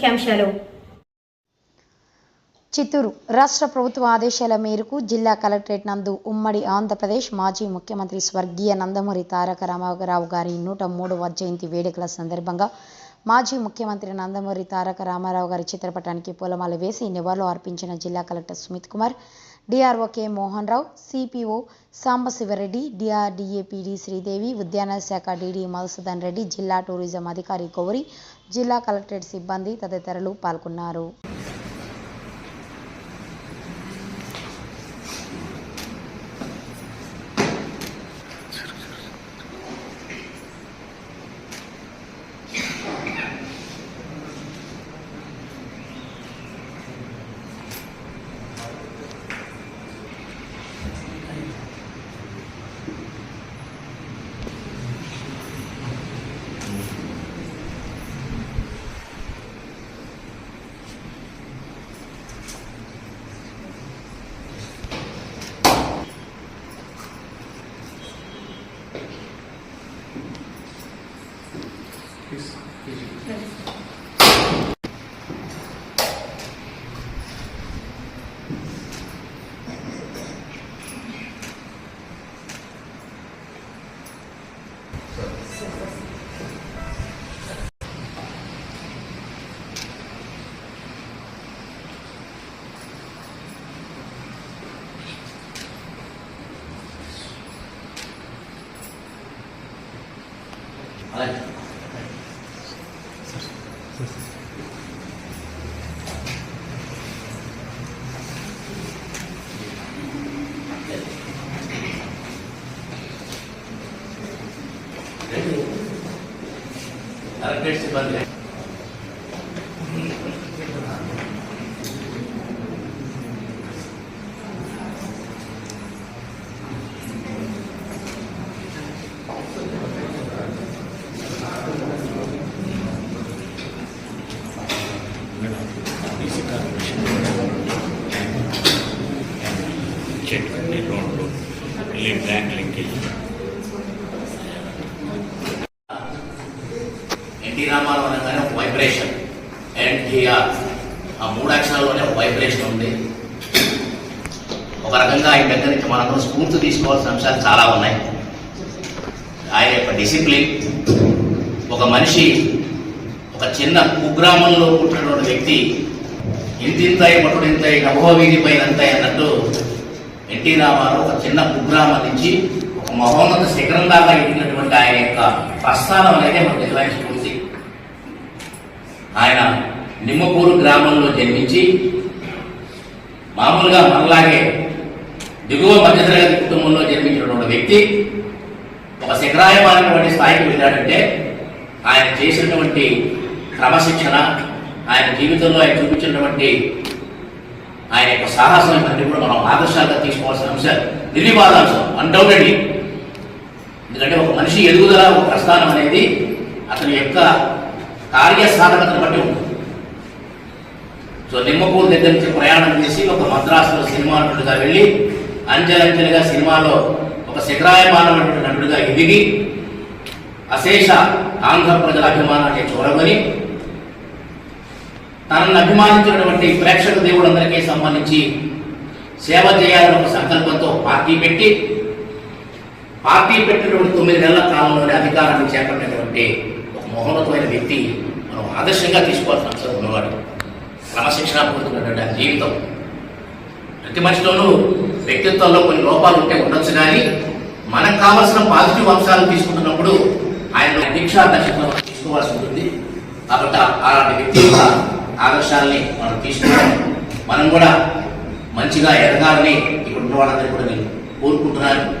ముఖ్యాంశాలు. చిత్తూరు రాష్ట్ర ప్రభుత్వ ఆదేశాల మేరకు జిల్లా కలెక్టరేట్ నందు ఉమ్మడి ఆంధ్రప్రదేశ్ మాజీ ముఖ్యమంత్రి స్వర్గీయ నందమూరి తారక రామారావు గారి నూట మూడవ జయంతి వేడుకల సందర్భంగా మాజీ ముఖ్యమంత్రి నందమూరి తారక రామారావు గారి చిత్రపటానికి పూలమాల వేసి నివాళులు అర్పించిన జిల్లా collector Sumit Kumar DRO K Mohan Rao CPO Sambasivareddy DRDA PD Sridevi ఉద్యాన శాఖ డిడి మధుసూదన్ రెడ్డి జిల్లా టూరిజం అధికారి గౌరి జిల్లా కలెక్టరేట్ సిబ్బంది తదితరులు పాల్గొన్నారు. 好嘞。अरगेट से बंद है ಚೆಕ್ ಅಕೌಂಟ್ ಇಲ್ಲಿ ಬ್ಯಾಂಕ್ ಲಿಂಕೇಜ್ ఎన్టీ రామారావు అనగానే ఒక వైబ్రేషన్ ఎన్టీఆర్ ఆ మూడు అక్షరాల్లోనే ఒక వైబ్రేషన్ ఉంది. ఒక రకంగా ఆయన దగ్గర నుంచి మనందరం స్ఫూర్తి తీసుకోవాల్సిన అంశాలు చాలా ఉన్నాయి. ఆయన యొక్క డిసిప్లిన్ ఒక మనిషి ఒక చిన్న కుగ్రామంలో పుట్టినటువంటి వ్యక్తి ఇంతింతాయి మటుడింతాయి నభో నభోవీధి పైనంతాయి అన్నట్టు ఎన్టీ రామారావు ఒక చిన్న కుగ్రామం నుంచి ఒక మహోన్నత శిఖరం దాకా ఎదిగినటువంటి ఆయన యొక్క ప్రస్థానం అనేది మనకు నిర్వహించుకోవాలి ఆయన నిమ్మకూరు గ్రామంలో జన్మించి మామూలుగా మనలాగే దిగువ మధ్యతరగతి కుటుంబంలో జన్మించినటువంటి వ్యక్తి ఒక శిఖరాయమైనటువంటి స్థాయికి వెళ్ళాడంటే ఆయన చేసినటువంటి క్రమశిక్షణ ఆయన జీవితంలో ఆయన చూపించినటువంటి ఆయన యొక్క సాహసం ఇవన్నీ కూడా మనం ఆదర్శాలుగా తీసుకోవాల్సిన అంశాలు నిర్వివాదాంశం అన్డౌటెడ్లీ ఎందుకంటే ఒక మనిషి ఎదుగుదల ఒక ప్రస్థానం అనేది అతని యొక్క కార్య సాధకతను బట్టి ఉంటుంది. సో నిమ్మపూర్ దగ్గర నుంచి ప్రయాణం చేసి ఒక మద్రాసులో సినిమా నటుడిగా వెళ్ళి అంచెలంచెలుగా సినిమాలో ఒక శిఖరాయమానమైనటువంటి నటుడిగా ఎదిగి అశేష ఆంధ్ర ప్రజల అభిమానాన్ని చూడమని తనను అభిమానించినటువంటి ప్రేక్షక దేవుడందరికీ సంబంధించి సేవ చేయాలని ఒక సంకల్పంతో పార్టీ పెట్టి పార్టీ పెట్టినటువంటి తొమ్మిది నెలల కాలంలోనే అధికారాన్ని చేపట్టినటువంటి మహోన్నతమైన వ్యక్తి. మనం ఆదర్శంగా తీసుకోవాల్సిన అవసరం ఉన్నవాడు. క్రమశిక్షణ పూర్తినటువంటి ఆ జీవితం. ప్రతి మనిషిలోనూ వ్యక్తిత్వంలో కొన్ని లోపాలు ఉంటే ఉండొచ్చు కానీ మనకు కావాల్సిన పాజిటివ్ అంశాలు తీసుకుంటున్నప్పుడు ఆయన దీక్ష దర్శనం తీసుకోవాల్సి ఉంటుంది. కాబట్టి అలాంటి వ్యక్తి యొక్క ఆదర్శాలని మనం తీసుకుంటాం. మనం కూడా మంచిగా ఎదగాలని ఇక్కడ ఉన్న కూడా నేను కోరుకుంటున్నాను.